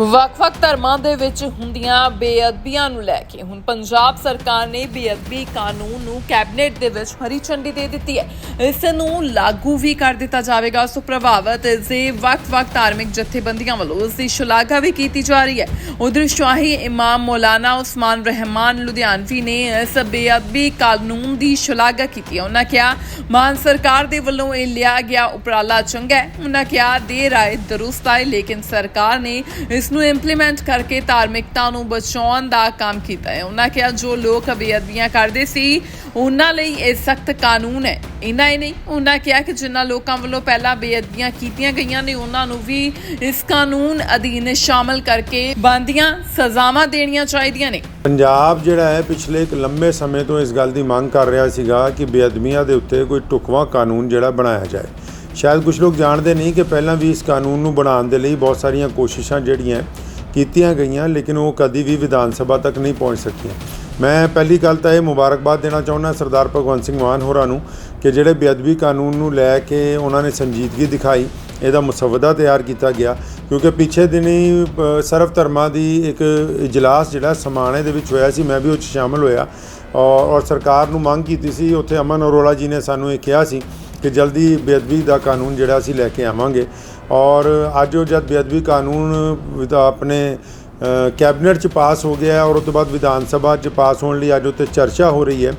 ਵੱਖ-ਵੱਖ ਧਰਮਾਂ ਦੇ ਵਿੱਚ ਹੁੰਦੀਆਂ ਬੇਅਦਬੀਆਂ ਨੂੰ ਲੈ ਕੇ। ਹੁਣ ਪੰਜਾਬ ਸਰਕਾਰ ਨੇ ਬੇਅਦਬੀ ਕਾਨੂੰਨ ਨੂੰ ਕੈਬਨਿਟ ਦੇ ਵਿੱਚ ਹਰੀ ਝੰਡੀ ਦੇ ਦਿੱਤੀ ਹੈ। ਇਸ ਨੂੰ ਲਾਗੂ ਵੀ ਕਰ ਦਿੱਤਾ ਜਾਵੇਗਾ। ਸੋ ਪ੍ਰਭਾਵਿਤ ਇਸ ਦੇ ਵੱਖ-ਵੱਖ ਧਾਰਮਿਕ ਜਥੇਬੰਦੀਆਂ ਵੱਲੋਂ ਇਸ ਦੀ ਸ਼ਲਾਘਾ ਵੀ ਕੀਤੀ ਜਾ ਰਹੀ ਹੈ। ਉਧਰ ਸ਼ਾਹੀ ਇਮਾਮ ਮੌਲਾਨਾ ਉਸਮਾਨ ਰਹਿਮਾਨ ਲੁਧਿਆਣਵੀ ਨੇ ਇਸ ਬੇਅਦਬੀ ਕਾਨੂੰਨ ਦੀ ਸ਼ਲਾਘਾ ਕੀਤੀ ਹੈ। ਉਹਨਾਂ ਕਿਹਾ, ਮਾਨ ਸਰਕਾਰ ਦੇ ਵੱਲੋਂ ਇਹ ਲਿਆ ਗਿਆ ਉਪਰਾਲਾ ਚੰਗਾ ਹੈ। ਉਹਨਾਂ ਕਿਹਾ ਦੇ ਰਾਏ ਦਰੁਸਤ ਹੈ ਲੇਕਿਨ ਸਰਕਾਰ ਨੇ ਇਸ ਨੂੰ ਇੰਪਲੀਮੈਂਟ ਕਰਕੇ ਧਾਰਮਿਕਤਾ ਨੂੰ ਬਚਾਉਣ ਦਾ ਕੰਮ ਕੀਤਾ ਹੈ। ਉਹਨਾਂ ਕਿਹਾ, ਜੋ ਲੋਕ ਬੇਅਦਬੀਆਂ ਕਰਦੇ ਸੀ ਉਹਨਾਂ ਲਈ ਇਹ ਸਖਤ ਕਾਨੂੰਨ ਹੈ। ਇਨਾ ਹੀ ਨਹੀਂ ਉਹਨਾਂ ਕਿਹਾ ਕਿ ਜਿਨ੍ਹਾਂ ਲੋਕਾਂ ਵੱਲੋਂ ਪਹਿਲਾਂ ਬੇਅਦਬੀਆਂ ਕੀਤੀਆਂ ਗਈਆਂ ਨੇ ਉਹਨਾਂ ਨੂੰ ਵੀ ਇਸ ਕਾਨੂੰਨ ਅਧੀਨ ਸ਼ਾਮਲ ਕਰਕੇ ਬੰਦੀਆਂ ਸਜ਼ਾਵਾਂ ਦੇਣੀਆਂ ਚਾਹੀਦੀਆਂ ਨੇ। ਪੰਜਾਬ ਜਿਹੜਾ ਹੈ, ਪਿਛਲੇ ਇੱਕ ਲੰਮੇ ਸਮੇਂ ਤੋਂ ਇਸ ਗੱਲ ਦੀ ਮੰਗ ਕਰ ਰਿਹਾ ਸੀਗਾ ਕਿ ਬੇਅਦਬੀਆਂ ਦੇ ਉੱਤੇ ਕੋਈ ਢੁਕਵਾਂ ਕਾਨੂੰਨ ਜਿਹੜਾ ਬਣਾਇਆ ਜਾਏ। ਸ਼ਾਇਦ ਕੁਝ ਲੋਕ ਜਾਣਦੇ ਨਹੀਂ ਕਿ ਪਹਿਲਾਂ ਵੀ ਇਸ ਕਾਨੂੰਨ ਨੂੰ ਬਣਾਉਣ ਦੇ ਲਈ ਬਹੁਤ ਸਾਰੀਆਂ ਕੋਸ਼ਿਸ਼ਾਂ ਜਿਹੜੀਆਂ ਕੀਤੀਆਂ ਗਈਆਂ, ਲੇਕਿਨ ਉਹ ਕਦੀ ਵੀ ਵਿਧਾਨ ਸਭਾ ਤੱਕ ਨਹੀਂ ਪਹੁੰਚ ਸਕੀਆਂ। ਮੈਂ ਪਹਿਲੀ ਗੱਲ ਤਾਂ ਇਹ ਮੁਬਾਰਕਬਾਦ ਦੇਣਾ ਚਾਹੁੰਦਾ ਸਰਦਾਰ ਭਗਵੰਤ ਸਿੰਘ ਮਾਨ ਹੋਰਾਂ ਨੂੰ ਕਿ ਜਿਹੜੇ ਬੇਅਦਬੀ ਕਾਨੂੰਨ ਨੂੰ ਲੈ ਕੇ ਉਹਨਾਂ ਨੇ ਸੰਜੀਦਗੀ ਦਿਖਾਈ, ਇਹਦਾ ਮਸਵਦਾ ਤਿਆਰ ਕੀਤਾ ਗਿਆ, ਕਿਉਂਕਿ ਪਿਛੇ ਦਿਨੀ ਸਰਵ ਧਰਮਾਂ ਦੀ ਇੱਕ ਇਜਲਾਸ ਜਿਹੜਾ ਸਮਾਣੇ ਦੇ ਵਿੱਚ ਹੋਇਆ ਸੀ, ਮੈਂ ਵੀ ਉਹ 'ਚ ਸ਼ਾਮਲ ਹੋਇਆ। ਔਰ ਸਰਕਾਰ ਨੂੰ ਮੰਗ ਕੀਤੀ ਸੀ, ਉੱਥੇ ਅਮਨ ਅਰੋੜਾ ਜੀ ਨੇ ਸਾਨੂੰ ਇਹ ਕਿਹਾ ਸੀ ਕਿ ਜਲਦੀ ਬੇਅਦਬੀ ਦਾ ਕਾਨੂੰਨ ਜਿਹੜਾ ਅਸੀਂ ਲੈ ਕੇ ਆਵਾਂਗੇ। ਔਰ ਅੱਜ ਉਹ ਜਦ ਬੇਅਦਬੀ ਕਾਨੂੰਨ ਆਪਣੇ ਕੈਬਨਿਟ 'ਚ ਪਾਸ ਹੋ ਗਿਆ ਔਰ ਉਸ ਤੋਂ ਬਾਅਦ ਵਿਧਾਨ ਸਭਾ 'ਚ ਪਾਸ ਹੋਣ ਲਈ ਅੱਜ ਉੱਤੇ ਚਰਚਾ ਹੋ ਰਹੀ ਹੈ।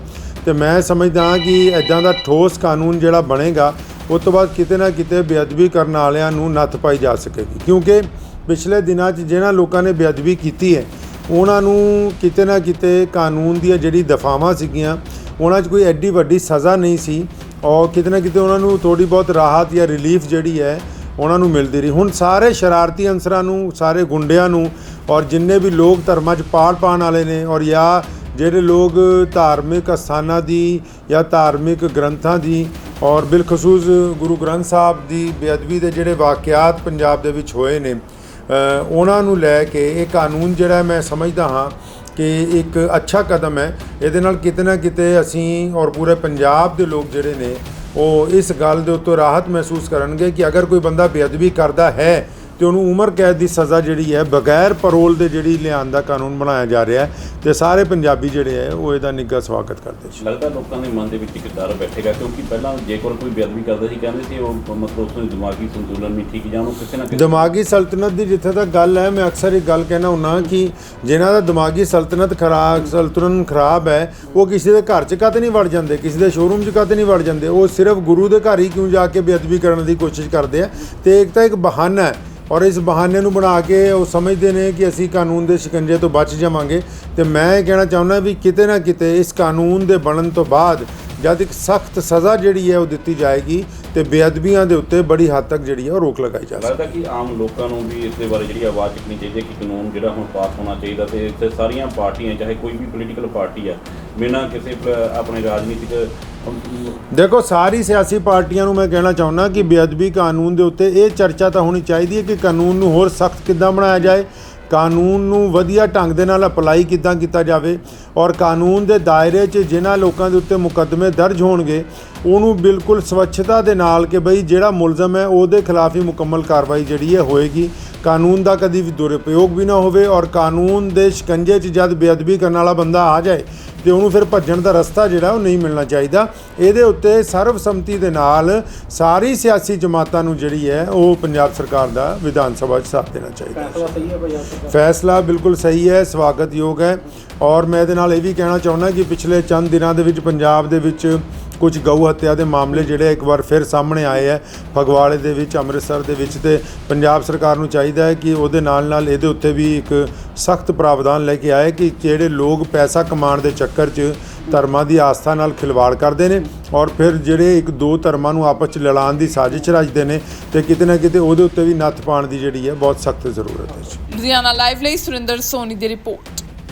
ਤੇ ਮੈਂ ਸਮਝਦਾ ਹਾਂ ਕਿ ਇਦਾਂ ਦਾ ਠੋਸ ਕਾਨੂੰਨ ਜਿਹੜਾ ਬਣੇਗਾ, ਉਸ ਤੋਂ ਬਾਅਦ ਕਿਤੇ ਨਾ ਕਿਤੇ ਬੇਅਦਬੀ ਕਰਨ ਵਾਲਿਆਂ ਨੂੰ ਨੱਥ ਪਾਈ ਜਾ ਸਕੇਗੀ। ਕਿਉਂਕਿ ਪਿਛਲੇ ਦਿਨਾਂ 'ਚ ਜਿਹਨਾਂ ਲੋਕਾਂ ਨੇ ਬੇਅਦਬੀ ਕੀਤੀ ਹੈ, ਉਹਨਾਂ ਨੂੰ ਕਿਤੇ ਨਾ ਕਿਤੇ ਕਾਨੂੰਨ ਦੀਆਂ ਜਿਹੜੀ ਦਫਾਵਾਂ ਸੀਗੀਆਂ, ਉਹਨਾਂ 'ਚ ਕੋਈ ਐਡੀ ਵੱਡੀ ਸਜ਼ਾ ਨਹੀਂ ਸੀ। ਔਰ ਕਿਤੇ ਨਾ ਕਿਤੇ ਉਹਨਾਂ ਨੂੰ ਥੋੜੀ ਬਹੁਤ ਰਾਹਤ ਜਾਂ ਰਿਲੀਫ ਜਿਹੜੀ ਹੈ, ਉਹਨਾਂ ਨੂੰ ਮਿਲਦੀ ਰਹੀ। ਹੁਣ ਸਾਰੇ ਸ਼ਰਾਰਤੀ ਅੰਸਰਾਂ ਨੂੰ, ਸਾਰੇ ਗੁੰਡਿਆਂ ਨੂੰ ਔਰ ਜਿੰਨੇ ਵੀ ਲੋਕ ਧਰਮਾਂ 'ਚ ਪਾੜ ਪਾਣ ਵਾਲੇ ਨੇ ਔਰ ਜਾਂ ਜਿਹੜੇ ਲੋਕ ਧਾਰਮਿਕ ਅਸਥਾਨਾਂ ਦੀ ਜਾਂ ਧਾਰਮਿਕ ਗ੍ਰੰਥਾਂ ਦੀ ਔਰ ਬਿਲਖਸੂਸ ਗੁਰੂ ਗ੍ਰੰਥ ਸਾਹਿਬ ਦੀ ਬੇਅਦਬੀ ਦੇ ਜਿਹੜੇ ਵਾਕਿਆਤ ਪੰਜਾਬ ਦੇ ਵਿੱਚ ਹੋਏ ਨੇ ਉਹਨਾਂ ਨੂੰ ਲੈ ਕੇ ਇਹ ਕਾਨੂੰਨ ਜਿਹੜਾ ਮੈਂ ਸਮਝਦਾ ਹਾਂ ਕਿ ਇੱਕ ਅੱਛਾ ਕਦਮ ਹੈ। ਇਹਦੇ ਨਾਲ ਕਿਤੇ ਨਾ ਕਿਤੇ ਅਸੀਂ ਔਰ ਪੂਰੇ ਪੰਜਾਬ ਦੇ ਲੋਕ ਜਿਹੜੇ ਨੇ, ਉਹ ਇਸ ਗੱਲ ਦੇ ਉੱਤੇ ਰਾਹਤ ਮਹਿਸੂਸ ਕਰਨਗੇ ਕਿ ਅਗਰ ਕੋਈ ਬੰਦਾ ਬੇਅਦਬੀ ਕਰਦਾ ਹੈ ਤੇ ਉਹਨੂੰ ਉਮਰ ਕੈਦ ਦੀ ਸਜ਼ਾ ਜਿਹੜੀ ਹੈ ਬਗੈਰ ਪਰੋਲ ਦੇ ਜਿਹੜੀ ਲਿਆਉਣ ਦਾ ਕਾਨੂੰਨ ਬਣਾਇਆ ਜਾ ਰਿਹਾ ਹੈ ਤੇ ਸਾਰੇ ਪੰਜਾਬੀ ਜਿਹੜੇ ਹੈ ਉਹ ਇਹਦਾ ਨਿੱਘਾ ਸਵਾਗਤ ਕਰਦੇ ਸੀ ਲੱਗਦਾ ਲੋਕਾਂ ਦੇ ਮਨ ਦੇ ਵਿੱਚ ਇੱਕ ਡਰ ਬੈਠੇਗਾ ਕਿਉਂਕਿ ਪਹਿਲਾਂ ਜੇਕਰ ਕੋਈ ਬੇਅਦਬੀ ਕਰਦਾ ਸੀ ਕਹਿੰਦੇ ਸੀ ਉਹ ਮਤਲਬ ਉਸ ਨੂੰ ਦਿਮਾਗੀ ਸੰਤੁਲਨ ਨਹੀਂ ਠੀਕ ਜਾਂ ਉਹਨੂੰ ਕਿਸੇ ਨਾ ਕਿਸੇ ਦਿਮਾਗੀ ਸਲਤਨਤ ਦੀ ਜਿੱਥੇ ਤੱਕ ਗੱਲ ਹੈ ਮੈਂ ਅਕਸਰ ਇੱਕ ਗੱਲ ਕਹਿਣਾ ਹੁੰਨਾ ਕਿ ਜਿਨ੍ਹਾਂ ਦਾ ਦਿਮਾਗੀ ਸਲਤਨਤ ਖਰਾਬ ਸਲਤਨਤ ਖਰਾਬ ਹੈ ਉਹ ਕਿਸੇ ਦੇ ਘਰ 'ਚ ਕਦੇ ਨਹੀਂ ਵੜ ਜਾਂਦੇ ਕਿਸੇ ਦੇ ਸ਼ੋਰੂਮ 'ਚ ਕਦੇ ਨਹੀਂ ਵੜ ਜਾਂਦੇ ਉਹ ਸਿਰਫ ਗੁਰੂ ਦੇ ਘਰ ਹੀ ਕਿਉਂ ਜਾ ਕੇ ਬੇਅਦਬੀ ਕਰਨ ਦੀ ਕੋਸ਼ਿਸ਼ ਕਰਦੇ ਆ? ਤੇ ਇੱਕ ਤਾਂ ਇੱਕ ਬਹਾਨਾ ਹੈ ਔਰ ਇਸ ਬਹਾਨੇ ਨੂੰ ਬਣਾ ਕੇ ਉਹ ਸਮਝਦੇ ਨੇ ਕਿ ਅਸੀਂ ਕਾਨੂੰਨ ਦੇ ਸ਼ਿਕੰਜੇ ਤੋਂ ਬਚ ਜਾਵਾਂਗੇ। ਤੇ ਮੈਂ ਇਹ ਕਹਿਣਾ ਚਾਹੁੰਦਾ ਵੀ ਕਿਤੇ ਨਾ ਕਿਤੇ ਇਸ ਕਾਨੂੰਨ ਦੇ ਬਣਨ ਤੋਂ ਬਾਅਦ ਜਦ ਇੱਕ ਸਖਤ ਸਜ਼ਾ ਜਿਹੜੀ ਹੈ ਉਹ ਦਿੱਤੀ ਜਾਏਗੀ ਤੇ ਬੇਅਦਬੀਆਂ ਦੇ ਉੱਤੇ ਬੜੀ ਹੱਦ ਤੱਕ ਜਿਹੜੀ ਹੈ ਉਹ ਰੋਕ ਲਗਾਈ ਜਾ ਸਕਦੀ ਲੱਗਦਾ ਕਿ ਆਮ ਲੋਕਾਂ ਨੂੰ ਵੀ ਇਸ ਦੇ ਬਾਰੇ ਜਿਹੜੀ ਆਵਾਜ਼ ਚੁੱਕਣੀ ਚਾਹੀਦੀ ਹੈ ਕਿ ਕਾਨੂੰਨ ਜਿਹੜਾ ਹੁਣ ਪਾਸ ਹੋਣਾ ਚਾਹੀਦਾ ਤੇ ਇੱਥੇ ਸਾਰੀਆਂ ਪਾਰਟੀਆਂ, ਚਾਹੇ ਕੋਈ ਵੀ ਪੋਲੀਟੀਕਲ ਪਾਰਟੀ ਆ, ਬਿਨਾਂ ਕਿਸੇ, ਆਪਣੇ ਰਾਜਨੀਤਿਕ ਦੇਖੋ, ਸਾਰੀ ਸਿਆਸੀ ਪਾਰਟੀਆਂ ਨੂੰ ਮੈਂ ਕਹਿਣਾ ਚਾਹੁੰਦਾ ਕਿ ਬੇਅਦਬੀ ਕਾਨੂੰਨ ਦੇ ਉੱਤੇ ਇਹ ਚਰਚਾ ਤਾਂ ਹੋਣੀ ਚਾਹੀਦੀ ਹੈ ਕਿ ਕਾਨੂੰਨ ਨੂੰ ਹੋਰ ਸਖਤ ਕਿੱਦਾਂ ਬਣਾਇਆ ਜਾਏ, ਕਾਨੂੰਨ ਨੂੰ ਵਧੀਆ ਢੰਗ ਦੇ ਨਾਲ ਅਪਲਾਈ ਕਿੱਦਾਂ ਕੀਤਾ ਜਾਵੇ ਔਰ ਕਾਨੂੰਨ ਦੇ ਦਾਇਰੇ 'ਚ ਜਿਨ੍ਹਾਂ ਲੋਕਾਂ ਦੇ ਉੱਤੇ ਮੁਕੱਦਮੇ ਦਰਜ ਹੋਣਗੇ ਉਹਨੂੰ ਬਿਲਕੁਲ ਸਵੱਛਤਾ ਦੇ ਨਾਲ ਕਿ ਬਈ ਜਿਹੜਾ ਮੁਲਜ਼ਮ ਹੈ ਉਹਦੇ ਖਿਲਾਫ ਹੀ ਮੁਕੰਮਲ ਕਾਰਵਾਈ ਜਿਹੜੀ ਹੈ ਹੋਏਗੀ। ਕਾਨੂੰਨ ਦਾ ਕਦੀ ਵੀ ਦੁਰਉਪਯੋਗ ਵੀ ਨਾ ਹੋਵੇ ਔਰ ਕਾਨੂੰਨ ਦੇ ਸ਼ਿਕੰਜੇ 'ਚ ਜਦ ਬੇਅਦਬੀ ਕਰਨ ਵਾਲਾ ਬੰਦਾ ਆ ਜਾਏ ਤੇ ਉਹਨੂੰ ਫਿਰ ਭੱਜਣ ਦਾ ਰਸਤਾ ਜਿਹੜਾ ਉਹ ਨਹੀਂ ਮਿਲਣਾ ਚਾਹੀਦਾ। ਇਹਦੇ ਉੱਤੇ ਸਰਵਸੰਮਤੀ ਦੇ ਨਾਲ ਸਾਰੀ ਸਿਆਸੀ ਜਮਾਤਾਂ ਨੂੰ ਜਿਹੜੀ ਹੈ ਉਹ ਪੰਜਾਬ ਸਰਕਾਰ ਦਾ ਵਿਧਾਨ ਸਭਾ 'ਚ ਸਾਥ ਦੇਣਾ ਚਾਹੀਦਾ। ਫੈਸਲਾ ਬਿਲਕੁਲ ਸਹੀ ਹੈ ਸਵਾਗਤਯੋਗ ਹੈ। ਔਰ ਮੈਂ ਇਹਦੇ ਨਾਲ ਇਹ ਵੀ ਕਹਿਣਾ ਚਾਹੁੰਦਾ ਕਿ ਪਿਛਲੇ ਚੰਦ ਦਿਨਾਂ ਦੇ ਵਿੱਚ ਪੰਜਾਬ ਦੇ ਵਿੱਚ ਕੁਝ ਗਊ ਹੱਤਿਆ ਦੇ ਮਾਮਲੇ ਜਿਹੜੇ ਇੱਕ ਵਾਰ ਫਿਰ ਸਾਹਮਣੇ ਆਏ ਹੈ, ਫਗਵਾੜੇ ਦੇ ਵਿੱਚ, ਅੰਮ੍ਰਿਤਸਰ ਦੇ ਵਿੱਚ ਤੇ ਪੰਜਾਬ ਸਰਕਾਰ ਨੂੰ ਚਾਹੀਦਾ ਹੈ ਕਿ ਉਹਦੇ ਨਾਲ ਨਾਲ ਇਹਦੇ ਉੱਤੇ ਵੀ ਇੱਕ ਸਖਤ ਪ੍ਰਾਵਧਾਨ ਲੈ ਕੇ ਆਏ ਕਿ ਜਿਹੜੇ ਲੋਕ ਪੈਸਾ ਕਮਾਉਣ ਦੇ ਚੱਕਰ 'ਚ ਧਰਮਾਂ ਦੀ ਆਸਥਾ ਨਾਲ ਖਿਲਵਾੜ ਕਰਦੇ ਨੇ ਔਰ ਫਿਰ ਜਿਹੜੇ ਇੱਕ ਦੋ ਧਰਮਾਂ ਨੂੰ ਆਪਸ 'ਚ ਲੜਾਉਣ ਦੀ ਸਾਜ਼ਿਸ਼ ਰਚਦੇ ਨੇ ਤੇ ਕਿਤੇ ਨਾ ਕਿਤੇ ਉਹਦੇ ਉੱਤੇ ਵੀ ਨੱਥ ਪਾਉਣ ਦੀ ਜਿਹੜੀ ਹੈ ਬਹੁਤ ਸਖਤ ਜ਼ਰੂਰਤ ਹੈ। ਲੁਧਿਆਣਾ ਲਾਈਵ ਲਈ ਸੁਰਿੰਦਰ ਸੋਨੀ ਦੀ ਰਿਪੋਰਟ।